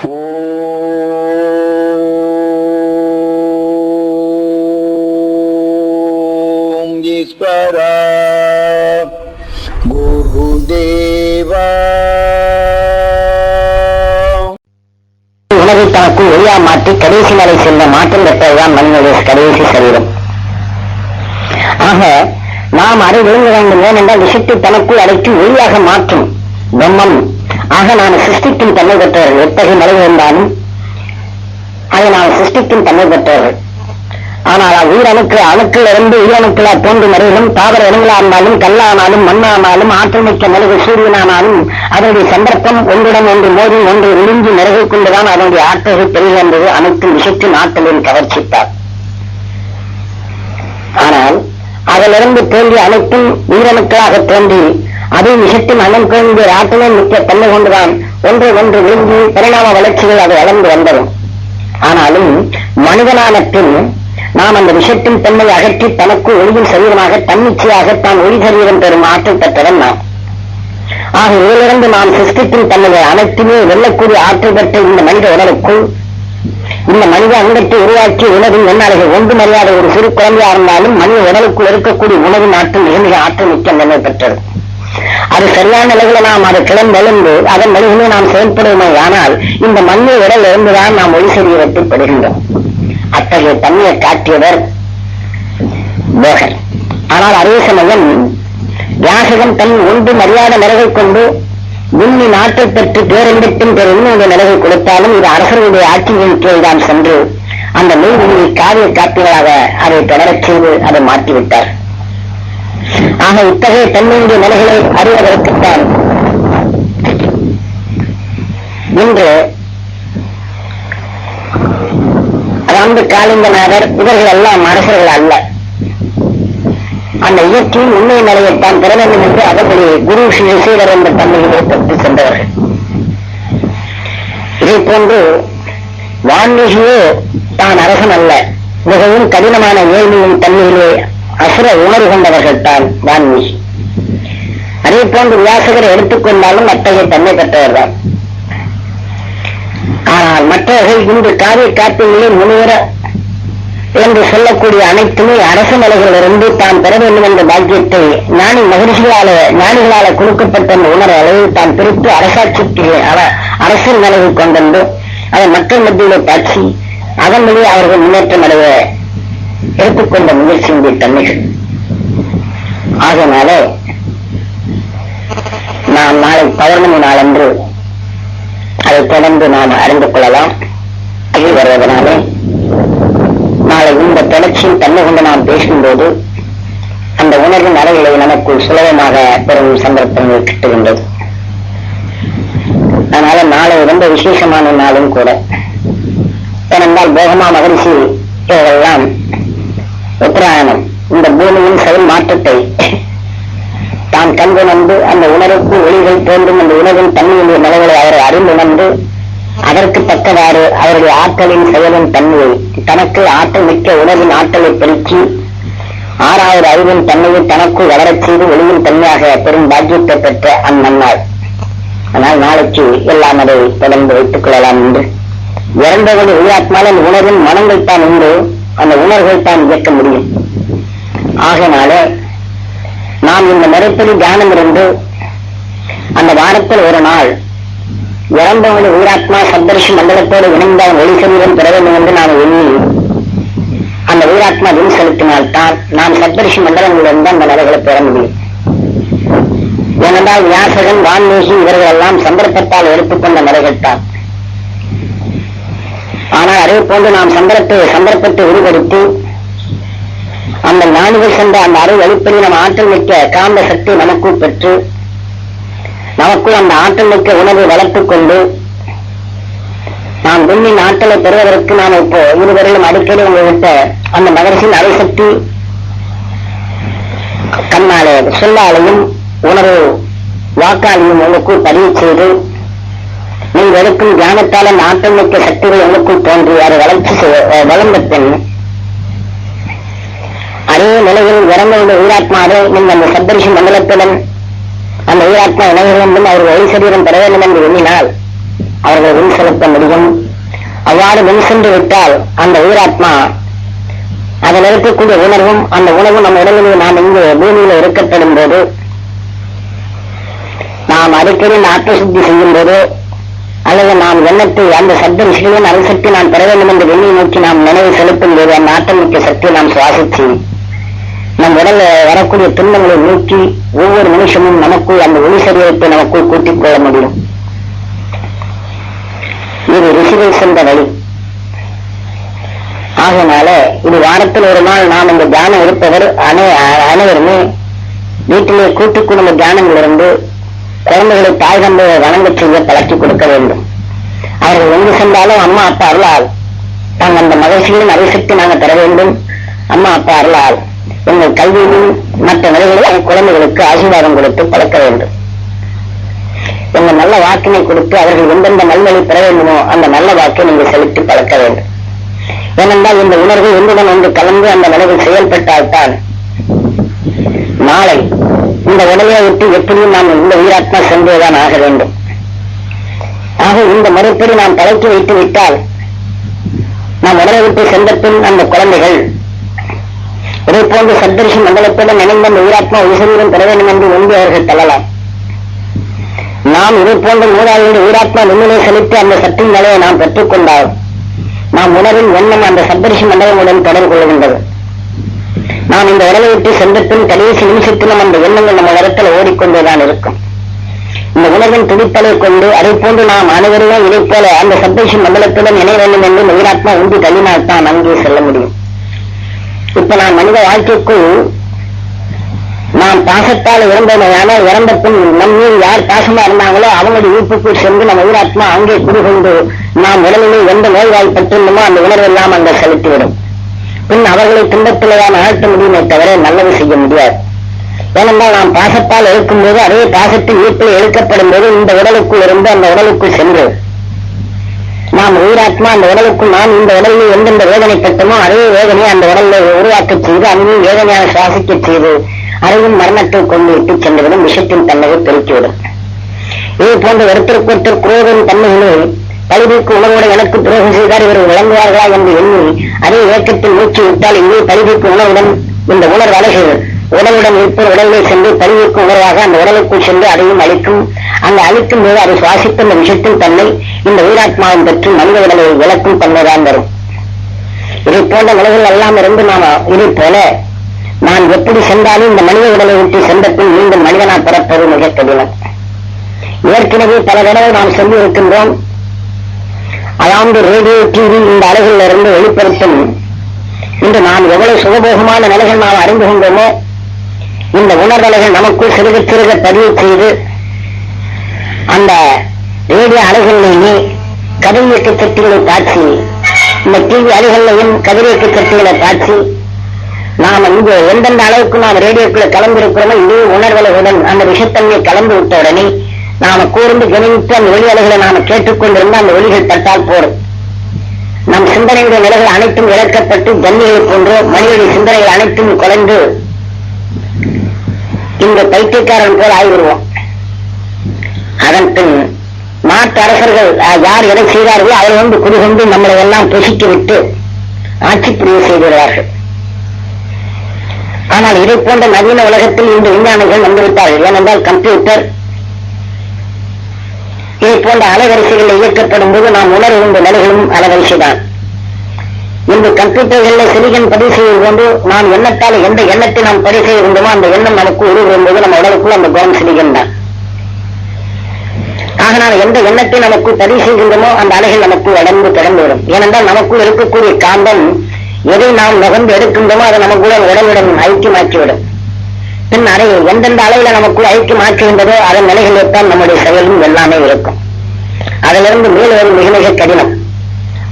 ஓம் தனக்கு ஒளியா மாற்றி கடைசி வரை செல்ல மாற்றம் பெற்றதுதான் மனிதனுடைய கடைசி சரீரம். ஆக நாம் அதை விழுங்க வேண்டும் ஏனென்றால் விஷத்தை தனக்குள் அடைத்து ஒளியாக மாற்றும் பிரம்மம் ஆக நாம் சிருஷ்டிக்கும் தன்மை பெற்றவர்கள் எத்தகைய நிலை இருந்தாலும் அதை நாம் சிருஷ்டிக்கும் தன்மை பெற்றவர்கள் ஆனால் உயிரணுக்கு அணுக்களிலிருந்து உயிரணுக்களா தோன்றி மறைகளும் தாவர இனங்களா இருந்தாலும் கல்லானாலும் மண்ணானாலும் ஆற்றல் மிக்க மெழுகு சூரியனானாலும் அதனுடைய சந்தர்ப்பம் ஒன்றுடன் ஒன்று மோதி ஒன்று விழுங்கி நிறைவு கொண்டுதான் அதனுடைய ஆற்றல்கள் பெருகின்றது அனைத்தும் விஷத்தின் ஆற்றலின் கவர்ச்சித்தார் ஆனால் அதிலிருந்து தோன்றி அனைத்தும் உயிரணுக்களாக தோன்றி அதே விஷத்தில் அன்னம் தோன்றிய ஆற்றலும் மிக்க தன்மை கொண்டுதான் ஒன்றை ஒன்று விழுங்கி பரிணாம வளர்ச்சிகள் அது வளர்ந்து வந்தது. ஆனாலும் மனிதனான பின் நாம் அந்த விஷத்தின் தன்மை அகற்றி தனக்கு ஒளியின் சரீரமாக தன்னிச்சையாக தான் ஒளி சரீரம் பெறும் ஆற்றல் பெற்றவன் நாம் ஆக இதிலிருந்து நாம் சிஸ்டத்தின் தன்மையை அனைத்துமே வெல்லக்கூடிய ஆற்றல் பெற்ற இந்த மனித உடலுக்குள் இந்த மனித அங்கத்தை உருவாக்கி உணவின் எண்ணாளிகள் ஒன்று மரியாதை ஒரு சிறு குழந்தையா இருந்தாலும் மனித உடலுக்குள் இருக்கக்கூடிய உணவின் ஆற்றல் மிக மிக ஆற்றல் மிக்க நிலை பெற்றது. அது சரியான நிலையில நாம் அதை கிளம்பெழுந்து அதன் வழியிலே நாம் செயல்படுவோமே ஆனால் இந்த மண்ணை உடல் இருந்துதான் நாம் ஒளி சரீரத்தில் பெறுகின்றோம் அத்தகைய தன்மையை காட்டியவர் போகர். ஆனால் அதே சமயம் யாசகன் தன் ஒன்று மரியாதை நிலவை கொண்டு விண்ணி நாட்டை பெற்று பேரன்பத்தின் பெரும் இந்த நிலவை கொடுத்தாலும் இது அரசர்களுடைய ஆட்சியின் கீழ்தான் சென்று அந்த நூல் காவிய காப்பிகளாக அதை தொடரச் செய்து அதை மாற்றிவிட்டார். ஆக இத்தகைய தன்மையுடைய நிலைகளை அறிவதற்குத்தான். இன்று ராந்து காளிங்கநாதர் இவர்கள் எல்லாம் அரசர்கள் அல்ல. அந்த இயற்கையின் உண்மை நிலையைத்தான் பெற வேண்டும் என்று அதன்படி குரு ஸ்ரீ சீடர் என்ற தன்மையை பெற்று சென்றவர்கள். இதை போன்று வான்மீகியோ தான் அரசன் அல்ல. மிகவும் கடினமான ஏழ்மையின் தன்மையிலே அசுர உணர்வு கொண்டவர்கள் தான் வான்மீகி. அதே போன்று வியாசகரை எடுத்துக்கொண்டாலும் அத்தகைய தன்மை பெற்றவர்தான். ஆனால் மற்றவர்கள் இன்று காவிய காப்பிலே முனிவர என்று சொல்லக்கூடிய அனைத்துமே அரசு நிலைகளிலிருந்து தான் பெற வேண்டும் என்ற பாக்கியத்தை ஞானி மகிழ்ச்சிகளால ஞானிகளால கொடுக்கப்பட்ட அந்த உணர அளவு தான் பிரித்து அரசாட்சிக்கு அர- அரசியல் நிலையை கொண்டு அதை மக்கள் மத்தியிலே பாய்ச்சி அதன் வழி அவர்கள் முன்னேற்றம் அடைய எடுத்துக்கொண்ட முயற்சியுடைய தன்மைகள். ஆகனால நாம் நாளை பௌர்ணமி நாளன்று அதை தொடர்ந்து நாம் அறிந்து கொள்ளலாம். அது வருவதனாலே நாளை இந்த தொடர்ச்சியின் தன்மை கொண்டு நாம் பேசும்போது அந்த உணர்வின் அறைகளை நமக்கு சுலபமாக பெறும் சந்தர்ப்பங்கள் கிட்டுகின்றது. அதனால நாளை ரொம்ப விசேஷமான நாளும் கூட. ஏனென்றால் போகமா மகரிஷி இவர்கள்லாம் உத்தராயணம் இந்த பூமியின் செயல் மாற்றத்தை தான் கண்டு கண்டுணர்ந்து அந்த உணர்வுக்கு ஒளிகள் தோன்றும் அந்த உணர்வின் தன்மையுடைய நிலைகளை அவரை அறிந்துணர்ந்து அதற்கு தக்கவாறு அவருடைய ஆற்றலின் செயலின் தன்மையை தனக்கு ஆற்றல் மிக்க உணர்வின் ஆற்றலை பெருக்கி ஆறாவது அறிவின் தன்மையை தனக்குள் வளரச் செய்து ஒளியின் தன்மையாக பெரும் பாக்கியத்தை பெற்ற அந்நன்னாள் ஆனால் நாளைக்கு எல்லாம் அதை தொடர்ந்து வைத்துக் கொள்ளலாம் என்று. இறந்தவர்கள் உயிராத்மால அந்த உணர்வின் மனங்கள் தான் உண்டு. அந்த உணர்வுகள் தான் இயக்க முடியும். ஆகினால நாம் இந்த முறைப்படி தியானம் இருந்து அந்த வாரத்தில் ஒரு நாள் இறந்தவனு உயிராத்மா சப்தரிஷி மண்டலத்தோடு இணைந்த ஒளி சரீரம் பெற வேண்டும் என்று நாம் எண்ணி அந்த உயிராத்மா வின் செலுத்தினால்தான் நாம் சப்தரிஷி மண்டலங்களிலிருந்து அந்த நிலைகளை பெற முடியும். ஏனென்றால் வியாசகன் வான்மீகி இவர்கள் எல்லாம் சந்தர்ப்பத்தால் எடுத்துக்கொண்ட நிலைகள் தான். ஆனால் அதே போன்று நாம் சந்தர்ப்பத்தை சந்தர்ப்பத்தை உருவெடுத்து அந்த ஞானிகள் சென்ற அந்த அறிவு வெளிப்படி நம்ம ஆற்றல் மிக்க காந்த சக்தி நமக்குள் பெற்று நமக்குள் அந்த ஆற்றல் மிக்க உணர்வை வளர்த்துக் கொண்டு நாம் விண்ணின் ஆற்றலை பெறுவதற்கு நாம் இப்போ இருவரிலும் அடிக்கடி உங்கள்கிட்ட அந்த மகரிசின் அரைசக்தி கண்ணாலே சொல்லாலையும் உணர்வு வாக்காளியும் உங்களுக்குள் பதிவு செய்து நீங்க எடுக்கும் தியானத்தால நாட்டம் மிக்க சக்திகள் எனக்குள் தோன்றி அதை வளர்ச்சி வளர்ந்த பெண் அதே நிலையில் இறந்த உயிராத்மாவே நீங்கள் அந்த சப்தரிஷி மண்டலத்துடன் அந்த உயிராத்மா இணைய வேண்டும் அவர் ஒளி சரீரம் பெற வேண்டும் என்று எண்ணினால் அவர்கள் வின் செலுத்த முடியும். அவ்வாறு வின் சென்று விட்டால் அந்த உயிராத்மா அதில் இருக்கக்கூடிய உணர்வும் அந்த உணவு நம்ம உடலிலே நாம் இங்கு பூமியில இருக்கப்படும் போது நாம் அடிக்கடி இந்த சுத்தி செய்யும் போது அல்லது நாம் எண்ணத்தை அந்த சப்த விஷயங்களின் அணுசக்தி நாம் பெற வேண்டும் என்று வெளியை நோக்கி நாம் நினைவு செலுத்தும் போது அந்த ஆற்றமிக்க சக்தியை நாம் சுவாசிச்சு நம் உடல்ல வரக்கூடிய துன்பங்களை நீக்கி ஒவ்வொரு நிமிஷமும் நமக்குள் அந்த ஒளி சரீரத்தை நமக்குள் கூட்டிக் கொள்ள முடியும். இது ரிஷிகள் சென்ற வழி. ஆகினால இது வாரத்தில் ஒரு நாள் நாம் இந்த தியானம் இருப்பவர் அனை அனைவருமே வீட்டிலே கூட்டு குடும்ப தியானங்களிலிருந்து குழந்தைகளை தாய் தந்தையை வணங்கச் செய்ய பழக்கி கொடுக்க வேண்டும். அவர்கள் எங்கு சென்றாலும் அம்மா அப்பா அருளால் நாங்கள் அந்த மகிழ்ச்சியின் அரிசக்தி நாங்கள் பெற வேண்டும். அம்மா அப்பா அருளால் எங்கள் கல்வியிலும் மற்ற நிலைகளில் குழந்தைகளுக்கு ஆசீர்வாதம் கொடுத்து பழக்க வேண்டும். எங்கள் நல்ல வாக்கினை கொடுத்து அவர்கள் எந்தெந்த நல்வழி பெற வேண்டுமோ அந்த நல்ல வாக்கை நீங்கள் செலுத்தி பழக்க வேண்டும். ஏனென்றால் இந்த உணர்வு ஒன்றுடன் ஒன்று கலந்து அந்த நிலையில் செயல்பட்டால்தான் நாளை இந்த உடலையை விட்டு எப்படியும் நாம் இந்த உயிராத்மா சென்றேதான் ஆக வேண்டும். ஆக இந்த முறைப்படி நாம் தலைக்கு வைத்து விட்டால் நாம் உடலை விட்டு சென்ற பின் அந்த குழந்தைகள் இதை போன்ற சத்தரிசி மண்டலத்துடன் இணைந்த அந்த உயிராத்மா உயிசரீரம் பெற வேண்டும் என்று ஒன்று அவர்கள் தள்ளலாம். நாம் இதை போன்ற மூதாதையுடைய உயிராத்மா நிம்மதியை செலுத்தி அந்த சத்தின் நிலையை நாம் பெற்றுக்கொண்டால் நாம் உணர்வின் எண்ணம் அந்த சப்தரிஷி மண்டலங்களுடன் தொடர்பு கொள்கின்றது. நாம் இந்த உடலை விட்டு சென்ற பின் கடைசி நிமிஷத்திலும் அந்த எண்ணங்கள் நம்ம இடத்துல ஓடிக்கொண்டேதான் இருக்கும். இந்த உலகின் துடிப்பலை கொண்டு அதை போன்று நாம் அனைவரும் இதை போல அந்த சப்தரிஷி மண்டலத்துடன் இணைய வேண்டும் என்று இந்த உயிராத்மா உந்தி தள்ளினால் தான் அங்கே செல்ல முடியும். இப்ப நான் மனித வாழ்க்கைக்குள் நாம் பாசத்தால் இறந்தமையானால் இறந்த பின் நம் யார் பாசமா இருந்தாங்களோ அவங்களுடைய ஈர்ப்புக்குள் சென்று நம்ம உயிராத்மா அங்கே குடிகொண்டு நாம் உடலிலே எந்த நோய்வாய்ப்பட்டிருந்தோமோ அந்த உணர்வெல்லாம் அங்கே செலுத்திவிடும். பின் அவர்களை துன்பத்திலேதான் ஆழ்த்த முடியுமே தவிர நல்லது செய்ய முடியாது. ஏனென்றால் நாம் பாசத்தால் எழுக்கும் போது அதே பாசத்தின் வீட்டில் எழுக்கப்படும் போது இந்த உடலுக்குள் இருந்து அந்த உடலுக்குள் சென்று நாம் உயிராத்மா அந்த உடலுக்குள் நாம் இந்த உடலில் எந்தெந்த வேதனைப்பட்டமோ அதே வேதனையை அந்த உடலில் உருவாக்கச் செய்து அங்கேயும் வேதனையாக சுவாசிக்கச் செய்து அதையும் மரணத்தை கொண்டு விட்டு சென்றுவிடும் விஷத்தின் தன்மையை பெருக்கிவிடும். இது போன்ற ஒருத்தருக்கு ஒருத்தர் குரோதன் தன்மையிலே பழுதிக்கு உணவோடு எனக்கு துரோகம் செய்தார். இவர் விளங்குவார்களா என்று எண்ணி அதே இயக்கத்தில் மூச்சு விட்டால் இங்கே பழுதிக்கு உணவுடன் இந்த உணர்வு அலைகள் உடலுடன் இருப்பது உடலிலே சென்று பழுதிக்கு உணர்வாக அந்த உடலுக்குள் சென்று அதையும் அழிக்கும் அங்கு அழிக்கும் போது அதை சுவாசித்த இந்த விஷயத்தின் தன்மை இந்த உயிராத்மாவின் பெற்று மனித உடலை விளக்கும் தன்மைதான் வரும். இதை போன்ற நிலைகள் எல்லாம் இருந்து நாம இதை போல நான் எப்படி சென்றாலும் இந்த மனித உடலை விட்டு சென்ற பின் மீண்டும் மனிதனா பிறப்பது மிக கடினம். ஏற்கனவே பல தடவை நாம் சொல்லி இருக்கின்றோம் அதாவது ரேடியோ டிவி இந்த அலைகளில் இருந்து வெளிப்படுத்தும். இன்று நாம் எவ்வளவு சுகபோகமான நிலைகள் நாம் அறிந்து கொண்டோமோ இந்த உணர்வலைகள் நமக்குள் சிறுக சிறுக பதிவு செய்து அந்த ரேடியோ அலைகளிலேயே கதிரியக்க சக்திகளை காட்சி இந்த டிவி அலைகளிலையும் கதிரியக்க சக்திகளை காட்சி நாம் இங்கு எந்தெந்த அளவுக்கு நாம் ரேடியோக்குள்ள கலந்திருக்கிறோமோ இதே உணர்வலைகளுடன் அந்த விஷத்தன்மையை கலந்து விட்ட உடனே நாம கூர்ந்து கவனித்து அந்த ஒளி அலைகளை நாம கேட்டுக்கொண்டிருந்த அந்த ஒளிகள் பட்டால் போரும். நம் சிந்தனையுடைய நிலைகள் அனைத்தும் இழக்கப்பட்டு ஜன்னிகளை போன்று மனிதனுடைய சிந்தனைகள் அனைத்தும் குறைந்து இந்த பைத்தியக்காரன் போல் ஆகிவிடுவோம். அதன் பின் நாட்டு அரசர்கள் யார் எதை செய்தார்களோ அவர்கள் வந்து குடிகொண்டு நம்மளை எல்லாம் புசித்து விட்டு ஆட்சி புரிய செய்கிறார்கள் ஆனால் இதை போன்ற நவீன உலகத்தில் இந்த விஞ்ஞானிகள் வந்துவிட்டார்கள். ஏனென்றால் கம்ப்யூட்டர் இதை போன்ற அலைவரிசைகளில் இயக்கப்படும் போது நாம் உணர்கின்ற நிலைகளும் அலைவரிசைதான். இந்த கம்ப்யூட்டர்களில் சிலிகன் பதிவு செய்வது கொண்டு நாம் எண்ணத்தால் எந்த எண்ணத்தை நாம் பதிவு செய்திருந்தோமோ அந்த எண்ணம் நமக்கு உருவரும் போது நம்ம உடலுக்குள் அந்த குணம் சிலிகன் தான். ஆக நாம் எந்த எண்ணத்தை நமக்கு பதிவு செய்கின்றோமோ அந்த அலைகள் நமக்கு உடம்பு திறந்து வரும். ஏனென்றால் நமக்குள் இருக்கக்கூடிய காந்தம் எதை நாம் நுகர்ந்து எடுக்கின்றோமோ அதை நமக்குள்ள உடலுடன் ஐக்கியமாக்கிவிடும். பின் அதை எந்தெந்த அளவில் நமக்குள் ஐக்கியமாக்குகின்றதோ அதன் நிலைகளில்தான் நம்முடைய செயலும் எல்லாமே இருக்கும். அதிலிருந்து மீளுவது மிக மிக கடினம்.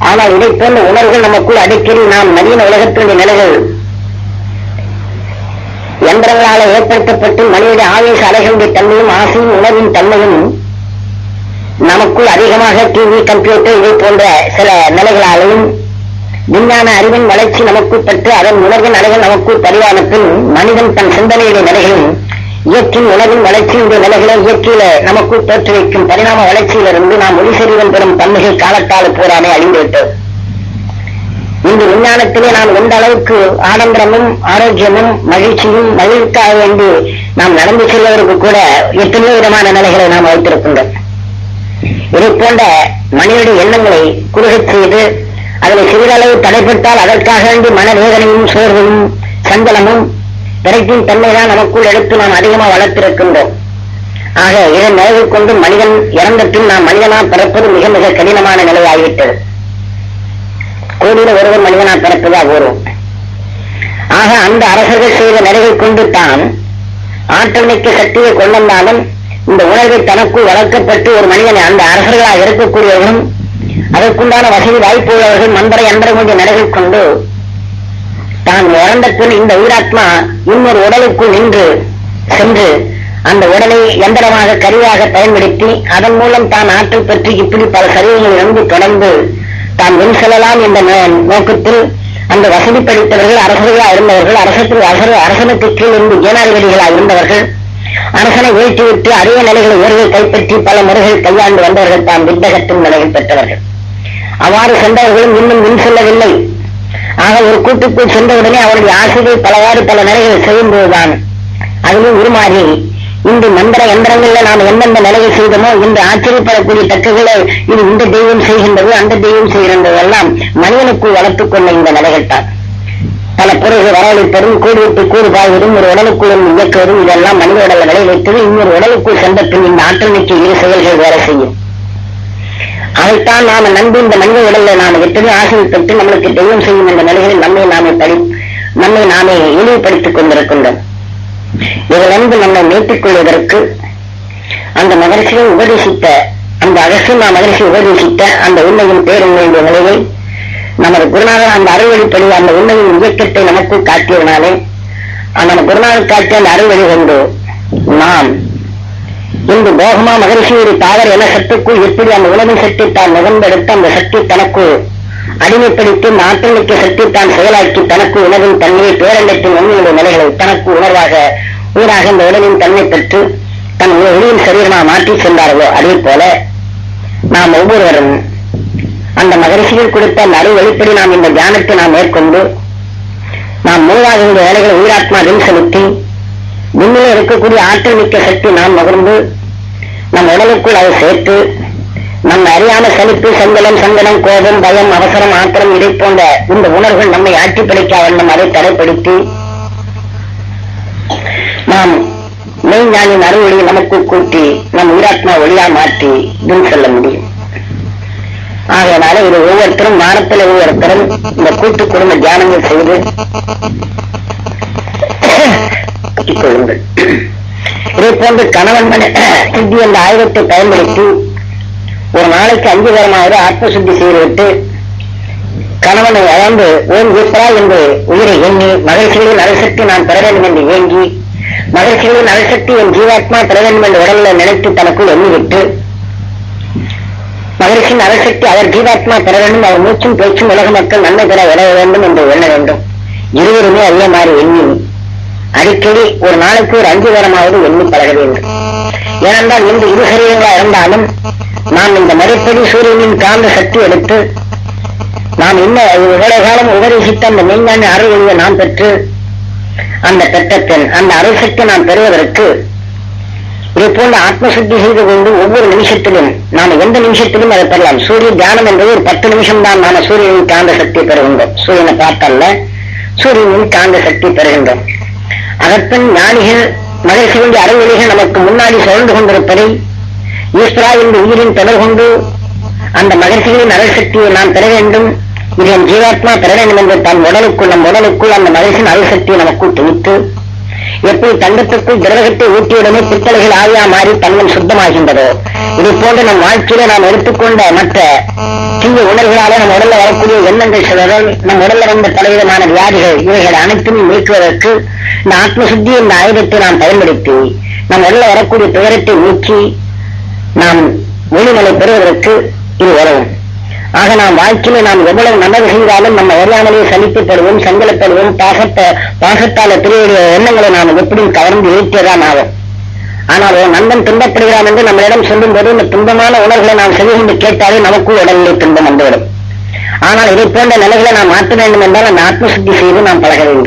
ஆனால் இதை போன்ற உணர்வுகள் நமக்குள் அடிக்கடி நாம் நவீன உலகத்தினுடைய நிலைகள் எந்திரங்களால் ஏற்படுத்தப்பட்டு மனித ஆவேச அலைகளுடைய தன்மையும் ஆசையும் உணர்வின் தன்மையும் நமக்குள் அதிகமாக டிவி கம்ப்யூட்டர் இதை போன்ற சில நிலைகளாலையும் விஞ்ஞான அறிவின் வளர்ச்சி நமக்கு பெற்று அதன் உணர்வின் அலைகள் நமக்கு பதிவான பின் மனிதன் தன் சிந்தனையுடைய நிலைகளும் இயற்கையின் உணவின் வளர்ச்சியுடைய நிலைகளை இயற்கையில தோற்று தோற்றுவிக்கும் பரிணாம வளர்ச்சியிலிருந்து நாம் ஒளி பெறும் தன்மைகள் காலத்தால் போராமே அழிந்துவிட்டது இந்த விஞ்ஞானத்திலே நாம் எந்த அளவுக்கு ஆடம்பரமும் ஆரோக்கியமும் மகிழ்ச்சியும் மகிழ்ச்சிக்காக வேண்டி நாம் நடந்து செல்வதற்கு கூட எத்தனையோ விதமான நிலைகளை நாம் வைத்திருக்கின்றோம். இதை போன்ற மனிதனுடைய எண்ணங்களை குறுகச் செய்து அதில் சிறிதளவு தடைப்பட்டால் அதற்காக வேண்டி மனவேதனையும் சோர்வையும் சஞ்சலமும் விரைக்கும் தன்மைதான் நமக்குள் எடுத்து நாம் அதிகமாக வளர்த்திருக்கின்றோம். ஆக இதன் நிலையை கொண்டு மனிதன் இறந்த பின் நாம் மனிதனா பிறப்பது மிக மிக கடினமான நிலையாகிவிட்டது. கோடியில ஒருவர் மனிதனா பிறப்பதா கூறும். ஆக அந்த அரசர்கள் செய்த நிறைவை கொண்டு தான் ஆற்றல் மிக்க சக்தியை கொண்டிருந்தாலும் இந்த உணர்வை தனக்குள் வளர்க்கப்பட்டு ஒரு மனிதனை அந்த அரசர்களாக இருக்கக்கூடியவர்களும் அதற்குண்டான வசதி வாய்ப்பு உள்ளவர்கள் மந்திர எந்திரம் கொஞ்சம் நிலைகள் கொண்டு தான் இறந்த பின் இந்த உயிராத்மா இன்னொரு உடலுக்குள் நின்று சென்று அந்த உடலை எந்திரமாக கருவியாக பயன்படுத்தி அதன் மூலம் தான் ஆற்றல் பெற்று இப்படி பல சரீரங்களிலிருந்து தொடர்ந்து தான் வென் செல்லலாம் என்ற நோ- நோக்கத்தில் அந்த வசதி படித்தவர்கள் அரசர்களாக இருந்தவர்கள் அரசத்தில் அரசர் அரசனுக்கு கீழ் இருந்து ஜனாதிபதிகளாக இருந்தவர்கள் அரசனை வீழ்த்திவிட்டு அரிய நிலைகளை உயர்வை கைப்பற்றி பல முறைகள் கையாண்டு வந்தவர்கள் தாம் வித்தகத்தின் நிலையில் பெற்றவர்கள். அவ்வாறு சென்றவர்களும் இன்னும் மின் செல்லவில்லை. ஆக ஒரு கூட்டுக்குள் சென்றவுடனே அவருடைய ஆசைகள் பலவாறு பல நிலைகள் செய்யும்போதுதான் அதுவும் உருமாறி இன்று மந்திர யந்திரங்கள்ல நாம் எந்தெந்த நிலையை செய்தோமோ இன்று ஆச்சரியப்படக்கூடிய தக்கங்களை இது இந்த தெய்வம் செய்கின்றது அந்த தெய்வம் செய்கின்றது எல்லாம் மனிதனுக்குள் வளர்த்துக் கொண்ட இந்த நிலைகள் தான். பல பொருள்கள் வரவழைப்பதும் கூடு விட்டு ஒரு உடலுக்குள் இயக்குவதும் இதெல்லாம் மனித உடலை விளைவித்தது இன்னொரு உடலுக்குள் சென்ற பின் இந்த ஆற்றல் மிக்க இரு செயல்கள் வேலை செய்யும். அதைத்தான் நாம நம்பி இந்த மனித உடல்ல நாம எத்தனை ஆசிரியப்பட்டு பெற்று நம்மளுக்கு தெய்வம் செய்யும் என்ற நிலைகளில் நம்மை நாமே படி நம்மை நாமே இழிவுபடுத்திக் கொண்டிருக்கின்றோம். இதிலிருந்து நம்மை மீட்டுக் கொள்வதற்கு அந்த மகர்ஷியை உபதேசித்த அந்த அகசியமா மகர்ஷி உபதேசித்த அந்த உண்மையின் பேருண்மையுடைய நிலையை நமது குருநாதர் அந்த அறுவழிப்படி அந்த உண்மையின் இயக்கத்தை நமக்கு காட்டியதனாலே அந்த குருநாதர் காட்டிய அந்த அறுவழி கொண்டு நாம் இன்று போகமா மகரிஷியுடைய ஒரு தாவர என சத்துக்குள் எப்படி அந்த உணவின் சக்தி தான் நுகர்ந்தெடுத்து அந்த சக்தி தனக்கு அடிமைப்படுத்தி இந்த சக்தி தான் செயலாக்கி தனக்கு உணவின் தன்மையை பேரண்டத்தின் உண்மையுடைய நிலைகளை தனக்கு உணர்வாக உயிராக இந்த உணவின் தன்மை பெற்று தன் ஒளியின் சரீரமாக மாற்றி சென்றார்களோ அதே போல நாம் ஒவ்வொருவரும் அந்த மகரிஷியில் கொடுத்த அந்த வெளிப்படி நாம் இந்த தியானத்தை நாம் மேற்கொண்டு நாம் மூவாக இந்த வேலைகளை உயிராத்மா செலுத்தி விண்ணிலே இருக்கக்கூடிய ஆற்றல் மிக்க சக்தி நாம் நகர்ந்து நம் உடலுக்குள் அதை சேர்த்து நம் அறியாம சலிப்பு சங்கடம் சங்கடம் கோபம் பயம் அவசரம் ஆத்திரம் இதை போன்ற இந்த உணர்வுகள் நம்மை ஆட்சி படைக்க வண்ணம் அதை தடைப்படுத்தி நாம் மெய்ஞானின் அறுவொழியை நமக்கு கூட்டி நம் உயிராத்மா ஒளியா மாற்றி பின் செல்ல முடியும். ஆகையினால இது ஒவ்வொருத்தரும் வாரத்தில் ஒவ்வொருத்தரும் இந்த கூட்டு குடும்ப தியானங்கள் செய்து கொள்ளுங்கள். இதே போன்று கணவன் மனை சித்தி என்ற ஆயுதத்தை பயன்படுத்தி ஒரு நாளைக்கு அஞ்சு தரமாவது ஆத்ம சுத்தி செய்துவிட்டு கணவனை இழந்து ஓம் ஈஸ்வரா என்று உயிரை எண்ணி மகிழ்ச்சிகளின் அரசக்தி நான் பெற வேண்டும் என்று ஏங்கி மகிழ்ச்சிகளின் அரிசக்தி என் ஜீவாத்மா பெற வேண்டும் என்று உடலில் நினைத்து தனக்குள் எண்ணிவிட்டு மகிழ்ச்சியின் அரசக்தி அவர் ஜீவாத்மா பெற வேண்டும் அவர் மூச்சும் பேச்சும் உலக மக்கள் நன்மை பெற உதவ வேண்டும் என்று எண்ண வேண்டும். இருவருமே அதே மாதிரி எண்ணி அடிக்கடி ஒரு நாளைக்கு ஒரு அஞ்சு வாரமாவது எண்ணி பழக வேண்டும் ஏனென்றால் இந்த இரு சரீரங்களா இருந்தாலும் நாம் இந்த மறுபடி சூரியனின் காந்த சக்தி எடுத்து நாம் இன்னும் இவ்வளவு காலம் உபதேசித்த அந்த மெய்ஞான அருள்வழியை நாம் பெற்று அந்த பெற்றத்தின் அந்த அருள் சக்தி நாம் பெறுவதற்கு இது போன்ற ஆத்மசுத்தி செய்து கொண்டு ஒவ்வொரு நிமிஷத்திலும் நாம் எந்த நிமிஷத்திலும் அதை பெறலாம். சூரிய தியானம் என்பது ஒரு பத்து நிமிஷம் தான் நாம சூரியனின் காந்த சக்தி பெறுகின்றோம். சூரியனை பார்த்தல்ல சூரியனின் காந்த சக்தி பெறுகின்றோம். அதற்பின் ஞானிகள் மகிழ்ச்சிகளுடைய அறுவழிகள் நமக்கு முன்னாடி சுழந்து கொண்டிருப்பதை ஈஸ்வரா என்று உயிரின் தொடர் கொண்டு அந்த மகிழ்ச்சிகளின் அருள் சக்தியை நாம் பெற வேண்டும். இது என் ஜீவாத்மா பெற வேண்டும் என்று தன் உடலுக்குள் நம் உடலுக்குள் அந்த மகிழ்ச்சியின் அருள் நமக்கு நமக்குள் திணித்து எப்படி தங்கத்துக்குள் திரவகத்தை ஊட்டியுடனே பித்தளைகள் ஆவியா மாறி தன்னம் சுத்தமாகின்றதோ? இதை போன்ற நம் வாழ்க்கையில நாம் எடுத்துக்கொண்ட மற்ற தீய உணர்வுகளால நம் உடல்ல வரக்கூடிய எண்ணங்கள் சிலர்கள் நம் உடல்ல வந்த பலவிதமான வியாதிகள் இவைகள் அனைத்தும் நீக்குவதற்கு இந்த ஆத்மசுத்தி இந்த ஆயுதத்தை நாம் பயன்படுத்தி நம் உடல்ல வரக்கூடிய துயரத்தை நீக்கி நாம் ஒளிநிலை பெறுவதற்கு இது உதவும். ஆக நாம் வாழ்க்கையில நாம் எவ்வளவு நல்லது செய்தாலும் நம்ம அறியாமலே சலிப்புப்படுவோம் சங்கடப்படுவோம் பாசத்தை பாகத்தால பெரிய எண்ணங்களை நாம் எப்படியும் கவர்ந்து இழுக்கதான் ஆகும் ஆனால் ஒரு நண்பன் துன்பப்படுகிறான் என்று நம்மளிடம் சொல்லும் போது இந்த துன்பமான உணர்வுகளை நாம் செவி என்று கேட்டாலே நமக்குள் உடலிலே துன்பம் வந்துவிடும். ஆனால் இதை போன்ற நிலைகளை நாம் மாற்ற வேண்டும் என்றால் அந்த ஆத்மசுத்தி செய்து நாம் பழக வேண்டும்.